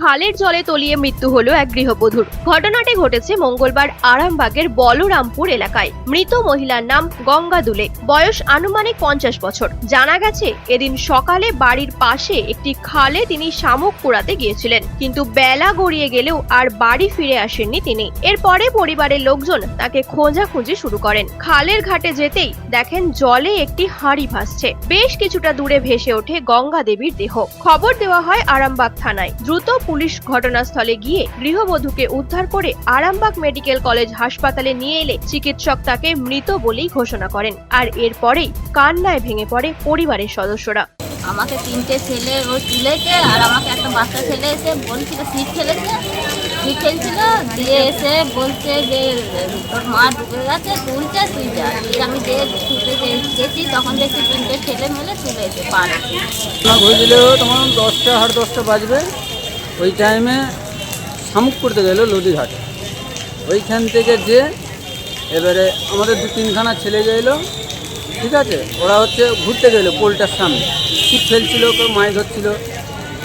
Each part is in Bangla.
খালের জলে তলিয়ে মৃত্যু হলো এক গৃহবধূর। ঘটনাটি ঘটেছে মঙ্গলবার আরামবাগের বলরামপুর এলাকায়। মৃত মহিলার নাম গঙ্গা দুলে বয়স আনুমানিক পঞ্চাশ বছর। জানা গেছে, এদিন সকালে বাড়ির পাশে একটি খালে তিনি শামুক পোড়াতে গিয়েছিলেন। কিন্তু বেলা গড়িয়ে গেলেও আর বাড়ি ফিরে আসেননি তিনি। এরপরে পরিবারের লোকজন তাকে খোঁজাখুঁজি শুরু করেন। খালের ঘাটে যেতেই দেখেন জলে একটি হাঁড়ি ভাসছে। বেশ কিছুটা দূরে ভেসে ওঠে গঙ্গা দেবীর দেহ। খবর দেওয়া হয় আরামবাগ থানায়। দ্রুত পুলিশ ঘটনাস্থলে গিয়ে গৃহবধূকে উদ্ধার করে আরামবাগ মেডিকেল কলেজ হাসপাতালে নিয়ে এলে চিকিৎসক তাকে মৃত বলেই ঘোষণা করেন। আর এরপরেই কান্নায় ভেঙে পড়ে পরিবারের সদস্যরা। আমাকে তিনটে ছেলে ও তুলেছে আর আমাকে একটা বাচ্চা ছেলে এসে বলছিল সিট খেলেছে সিট খেলছিল দিয়ে এসে বলছে যে তোর মা ডুবে গেছে তুলছে তুই যা। দিয়ে আমি যে ছুটে গেছি তখন দেখছি তিনটে ছেলে মেলে তুলে এসে পারে তখন দশটা সাড়ে দশটা বাজবে। ওই টাইমে শামুক করতে গেলো লদিঘাটে ওইখান থেকে যে এবারে আমাদের দু তিনখানা ছেলে গেলো ঠিক আছে? ওরা হচ্ছে ঘুরতে গেলো পোলটার সামনে। ছিপ ফেলছিল, কেউ মাছ ধরছিল।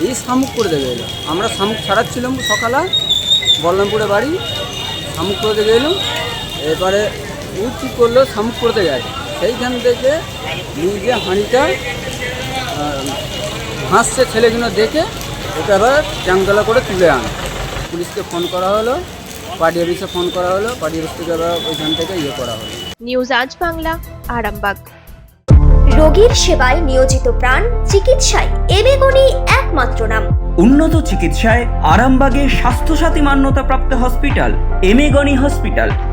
এই শামুক করতে গেলো। আমরা শামুক ছাড়াচ্ছিলাম সকালে বলরামপুরে বাড়ি। শামুক করতে গেলাম এবারে কী করল? শামুক করতে গেছে সেইখান থেকে নিজে হাঁড়িটা হাসছে ছেলেগুলো দেখে। আবার জাংতলা করে তুলে আনে। পুলিশকে ফোন করা হলো পার্টি অফিসে ফোন করা হলো পার্টি অফিস থেকে আবার ওইখান থেকে ইয়ে করা হলো। নিউজ আজ বাংলা আরামবাগ। রোগীর সেবায় নিয়োজিত প্রাণ চিকিৎসায় এবেগুনি একমাত্র নাম। উন্নত চিকিৎসায় আরামবাগে স্বাস্থ্যসাথী মান্যতাপ্রাপ্ত হসপিটাল এমেগনি হসপিটাল।